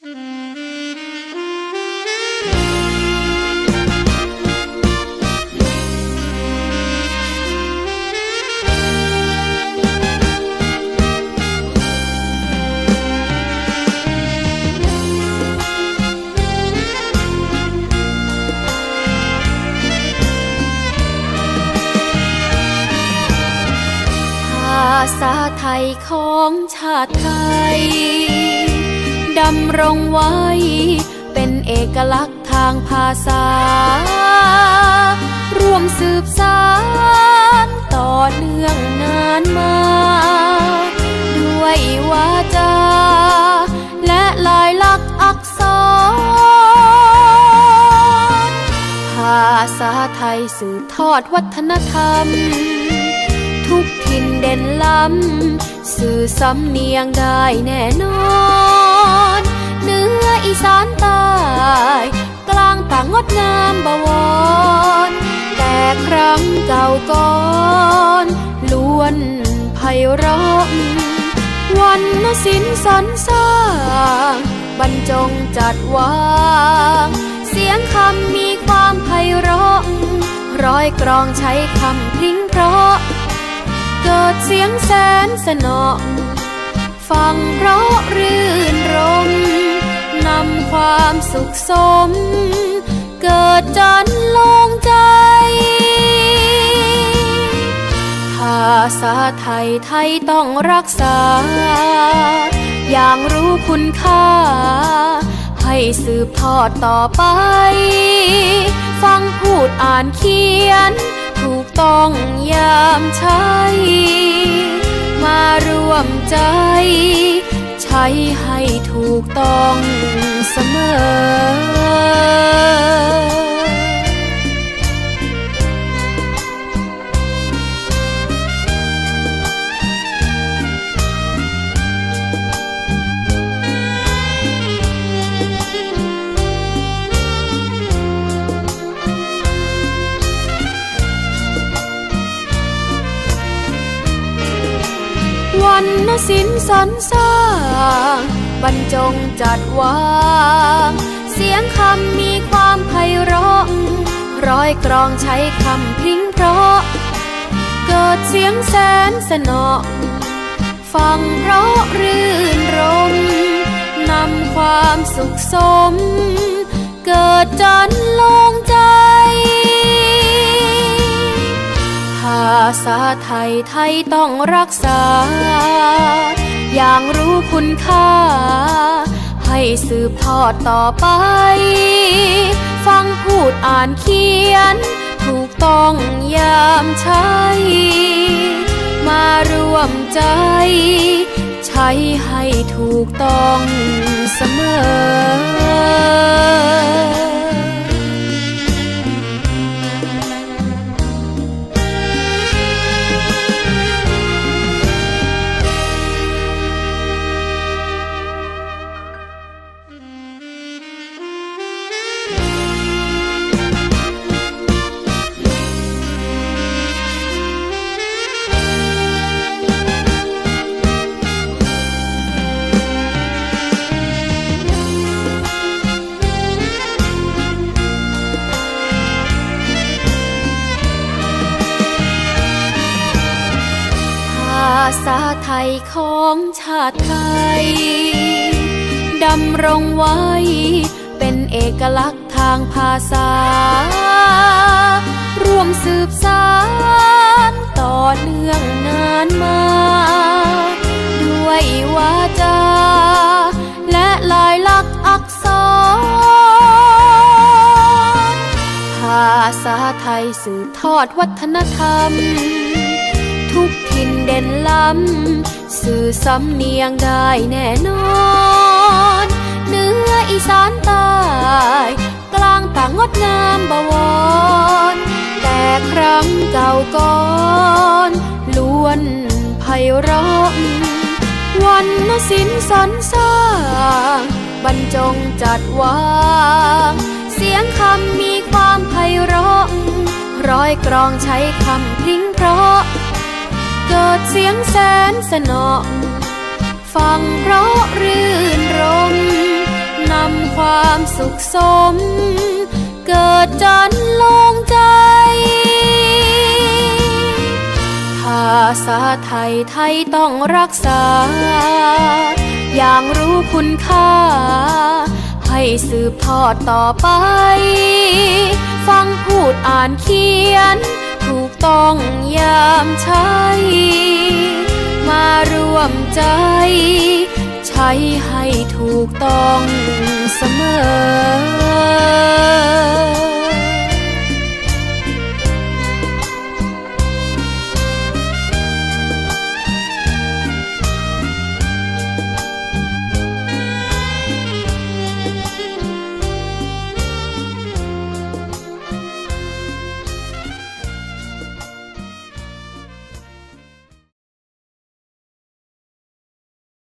ภาษาไทยของชาติไทย ดำรงไว้ เป็นเอกลักษณ์ทางภาษา ร่วมสืบสานต่อเนื่องนานมา ด้วยวาจา และลายลักษณ์อักษร ภาษาไทยสืบทอดวัฒนธรรม ทุกถิ่นเด่นล้ำสื่อสำเนียงได้แน่นอน อีสานใต้กลางต่างงดงามบวร แต่ครั้งเก่าก่อนล้วนไพเราะวันนศิลสรรสร้างบรรจงจัดวาง เสียงคำมีความไพเราะร้อยกรองใช้คำพริ้งเพราะ เกิดเสียงแสนสนองฟังเพราะรื่นรมนำความ สุขสม เกิดจันลงใจภาษาไทยไทยต้องรักษา อย่างรู้คุณค่า ให้สืบทอดต่อไป ฟังพูดอ่านเขียน ถูกต้องยามใช้ มาร่วมใจ ใช้ให้ถูกต้องเสมอ วันนศิลป์สรรสร้างบรรจงจัดวาง เสียงคำมีความไพเราะร้อยกรองใช้คำพริ้งเพราะ เกิดเสียงแสนสนอฟังเพราะรื่นรมนำความสุขสม เกิดจันลง ษาไทยไทยต้องรักษา อย่างรู้คุณค่า ให้สืบทอดต่อไป ฟังพูดอ่านเขียน ถูกต้องยามใช้ มาร่วมใจ ใช้ให้ถูกต้องเสมอ ษาไทยของชาติไทย ดำรงไว้ เป็นเอกลักษณ์ทางภาษา ร่วมสืบสานต่อเนื่องนานมา ด้วยวาจา และลายลักษณ์อักษร ภาษาไทยสืบทอดวัฒนธรรม เด่นล้ำ สื่อสำเนียงได้แน่นอนเหนืออีสานใต้กลางต่างงดงามบวร แต่ครั้งเก่าก่อนล้วนไพเราะวันนศิลป์สรรสร้างบรรจงจัดวาง เสียงคำมีความไพเราะร้อยกรองใช้คำพริ้งเพราะ เกิดเสียงแสนสนอฟังเพราะรื่นรมนำความสุขสม เกิดจันลงใจ ภาษาไทยไทยต้องรักษา อย่างรู้คุณค่า ให้สืบทอดต่อไป ฟังพูดอ่านเขียน ต้องยามใช้มาร่วมใจ ใช้ให้ถูกต้องเสมอ